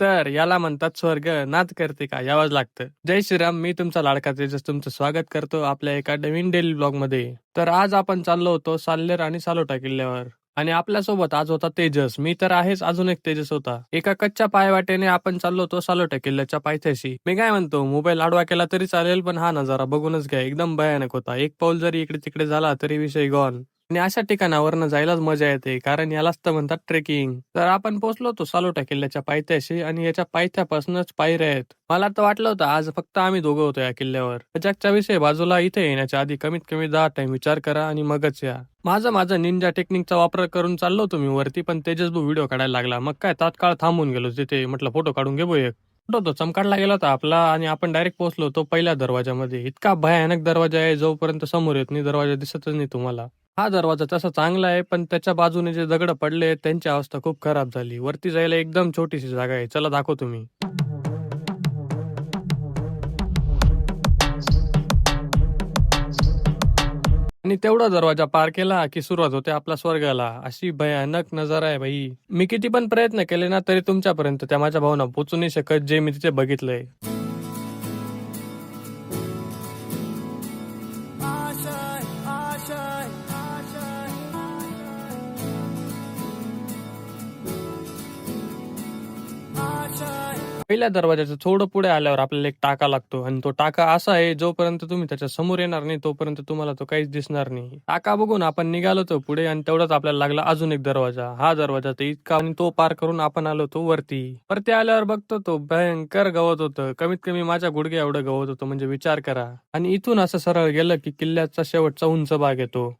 तर याला म्हणतात स्वर्ग. नाच करते का? यावाच लागतं. जय श्रीराम मी तुमचा लाडका तेजस तुमचं स्वागत करतो आपल्या एका नवीन डेली ब्लॉगमध्ये. तर आज आपण चाललो होतो साल्लेर आणि सालोटा किल्ल्यावर. आणि आपल्यासोबत आज होता तेजस. मी तर आहेच अजून एक तेजस होता. एका कच्च्या पायवाटेने आपण चाललो होतो सालोटा किल्ल्याच्या पायथ्याशी. मी काय म्हणतो मोबाईल आडवा केला तरी चालेल पण हा नजारा बघूनच घ्या. एकदम भयानक होता. एक पाऊल जरी इकडे तिकडे झाला तरी विषय गॉन आणि अशा ठिकाणावरनं जायलाच मजा येते कारण यालाच तर म्हणतात ट्रेकिंग तर आपण पोहोचलो होतो सालोटा किल्ल्याच्या पायथ्याशी आणि याच्या पायथ्यापासूनच पायऱ्या आहेत. मला तर वाटलं होतं आज फक्त आम्ही दोघं होतो या किल्ल्यावर. जगच्या विषय बाजूला इथे येण्याच्या आधी कमीत कमी दहा टाइम विचार करा आणि मगच या. माझं माझं निंजा टेक्निकचा वापर करून चाललो होतो मी वरती पण तेजस व्हिडिओ काढायला लागला. मग काय तात्काळ थांबून गेलो तिथे म्हटलं फोटो काढून घे एक. फोटो तो चमकाडला गेला होता आपला आणि आपण डायरेक्ट पोहोचलो तो पहिल्या दरवाजामध्ये इतका भयानक दरवाजा आहे जोपर्यंत समोर येत नाही दरवाजा दिसतच नाही तुम्हाला. हा दरवाजा तसा चांगला आहे पण त्याच्या बाजूने जे दगड पडले त्यांची अवस्था खूप खराब झाली. वरती जायला एकदम छोटीशी जागा आहे. चला दाखवतो मी आणि तेवढा दरवाजा पार केला की सुरुवात होते आपला स्वर्गाला. अशी भयानक नजारा आहे भाई मी किती पण प्रयत्न केले ना तरी तुमच्यापर्यंत त्या माझ्या भावना पोचू नाही शकत जे मी तिथे बघितलंय. पहिल्या दरवाजाचं थोडं पुढे आल्यावर आपल्याला एक टाका लागतो. आणि तो टाका असा आहे जोपर्यंत तुम्ही त्याच्यासमोर येणार नाही तोपर्यंत तुम्हाला तो काहीच दिसणार नाही. टाका बघून आपण निघालो तो पुढे आणि तेवढाच आपल्याला लागला अजून एक दरवाजा. हा दरवाजा तर इतका आणि तो पार करून आपण आलो तो वरती. परती आल्यावर बघतो तो भयंकर गवत होतं. कमीत कमी माझ्या गुडघ्या एवढं गवत होतं म्हणजे विचार करा. आणि इथून असं सरळ गेलं की किल्ल्याचा शेवटचा उंच भाग येतो.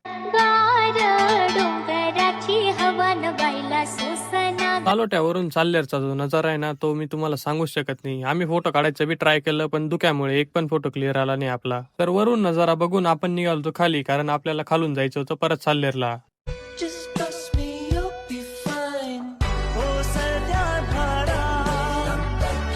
गार डोंगराची हवा न बायला सोसना तालोट्यावरून चाल्लेरचा जो नजारा आहे ना तो मी तुम्हाला सांगूच शकत नाही. आम्ही फोटो काढायचं बी ट्राय केलं पण धुक्यामुळे एक पण फोटो क्लिअर आला नाही आपला. तर वरून नजारा बघून आपण निघालो होतो खाली कारण आपल्याला खालून जायचं होतं परत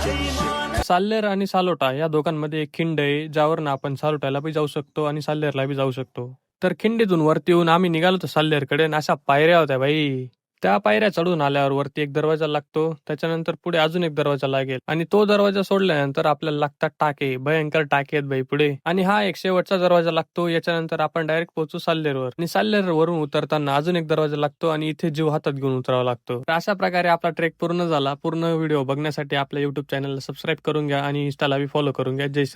जैमान साल्लेर आणि सालोटा या दोघांमध्ये एक खिंड आहे ज्यावरून आपण सालोट्याला बी जाऊ शकतो आणि साल्लेरला बी जाऊ शकतो. तर खिंडीतून वरती येऊन आम्ही निघालो होतो साल्लेरकडे आणि अशा पायऱ्या होत्या बाई. त्या पायऱ्या चढून आल्यावर वरती एक दरवाजा लागतो. त्याच्यानंतर पुढे अजून एक दरवाजा लागेल. आणि तो दरवाजा सोडल्यानंतर आपल्याला लागतात टाके. भयंकर टाके आहेत भाई पुढे. आणि हा एक शेवटचा दरवाजा लागतो. याच्यानंतर आपण डायरेक्ट पोहोचू साल्लेरवर. आणि साल्लेर वरून उतरताना अजून एक दरवाजा लागतो आणि इथे जीव हातात घेऊन उतरावा लागतो. तर अशा प्रकारे आपला ट्रेक पूर्ण झाला. पूर्ण व्हिडिओ बघण्यासाठी आपल्या युट्यूब चॅनलला सबस्क्राईब करून घ्या आणि इंस्टाला बी फॉलो करून घ्या. जय